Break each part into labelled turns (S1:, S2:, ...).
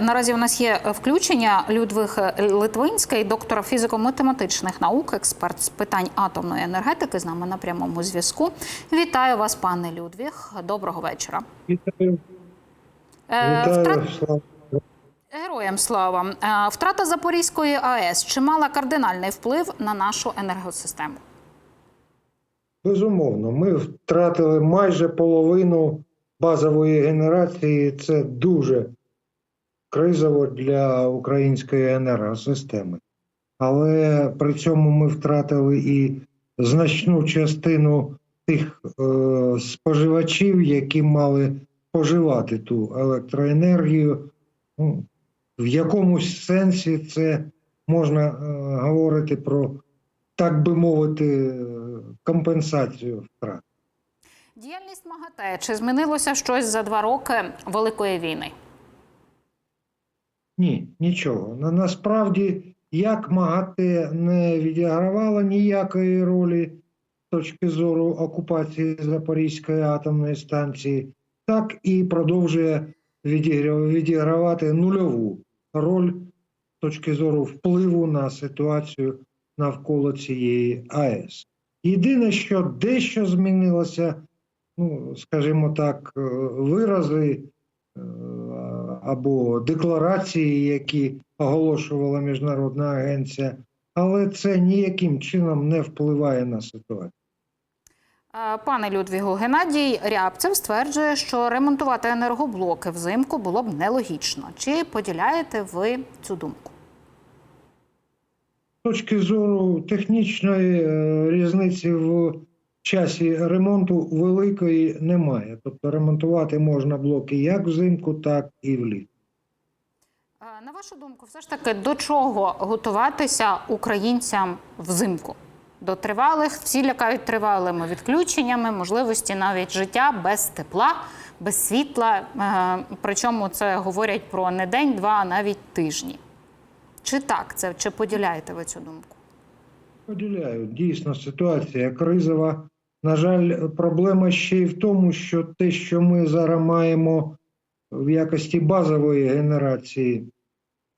S1: Наразі у нас є включення Людвиг Литвинський, доктор фізико-математичних наук, експерт з питань атомної енергетики. З нами на прямому зв'язку. Вітаю вас, пане Людвіг. Доброго вечора.
S2: Вітаю.
S1: Е,
S2: Вітаю.
S1: втрат- Героям слава. Е, Втрата Запорізької АЕС чи мала кардинальний вплив на нашу енергосистему?
S2: Безумовно, ми втратили майже половину базової генерації. Це дуже кризово для української енергосистеми. Але при цьому ми втратили і значну частину тих е, споживачів, які мали споживати ту електроенергію. Ну, в якомусь сенсі це можна е, говорити про, так би мовити, компенсацію втрат.
S1: Діяльність МАГАТЕ чи змінилося щось за два роки Великої війни?
S2: Ні, нічого. На, насправді, як МАГАТЕ не відігравала ніякої ролі з точки зору окупації Запорізької атомної станції, так і продовжує відігравати нульову роль з точки зору впливу на ситуацію навколо цієї АЕС. Єдине, що дещо змінилося, ну, скажімо так, е, вирази е, або декларації, які оголошувала Міжнародна агенція, але це ніяким чином не впливає на ситуацію.
S1: Пане Людвігу, Геннадій Рябцев стверджує, що ремонтувати енергоблоки взимку було б нелогічно. Чи поділяєте ви цю думку?
S2: З точки зору технічної е, різниці в часі ремонту великої немає. Тобто ремонтувати можна блоки як взимку, так і влітку.
S1: На вашу думку, все ж таки до чого готуватися українцям взимку? До тривалих всі лякають тривалими відключеннями, можливості навіть життя без тепла, без світла. Е, Причому це говорять про не день, два, а навіть тижні. Чи так це? Чи поділяєте ви цю думку?
S2: Поділяю. Дійсно, ситуація кризова. На жаль, проблема ще й в тому, що те, що ми зараз маємо в якості базової генерації,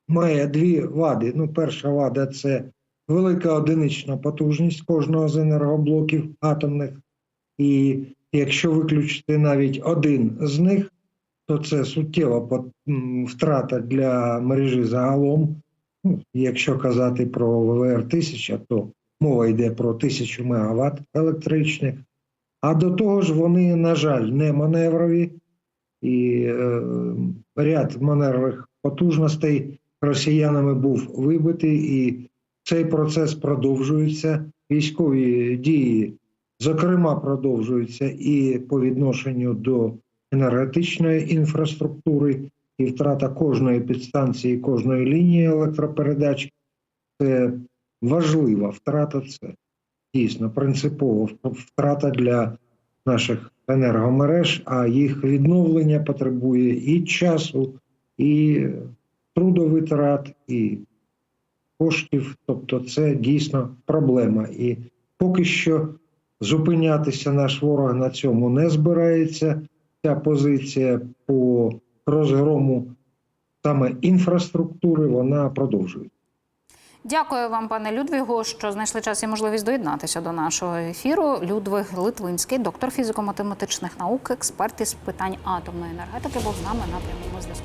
S2: має дві вади. Ну, перша вада це велика одинична потужність кожного з енергоблоків атомних. І якщо виключити навіть один з них, то це суттєва втрата для мережі загалом. Ну, якщо казати про ВВР 1000, то мова йде про 1000 МВт електричних. А до того ж, вони, на жаль, не маневрові, і е, ряд маневрових потужностей росіянами був вибитий, і цей процес продовжується. Військові дії, зокрема, продовжуються і по відношенню до енергетичної інфраструктури, і втрата кожної підстанції, кожної лінії електропередач це важлива втрата. Це дійсно принципова втрата для наших енергомереж, а їх відновлення потребує і часу, і трудовитрат, і коштів. Тобто, це дійсно проблема. І поки що зупинятися наш ворог на цьому не збирається. Ця позиція по розгрому саме інфраструктури вона продовжує.
S1: Дякую вам, пане Людвігу, що знайшли час і можливість доєднатися до нашого ефіру. Людвиг Литвинський, доктор фізико-математичних наук, експерт із питань атомної енергетики, був з нами на прямому зв'язку.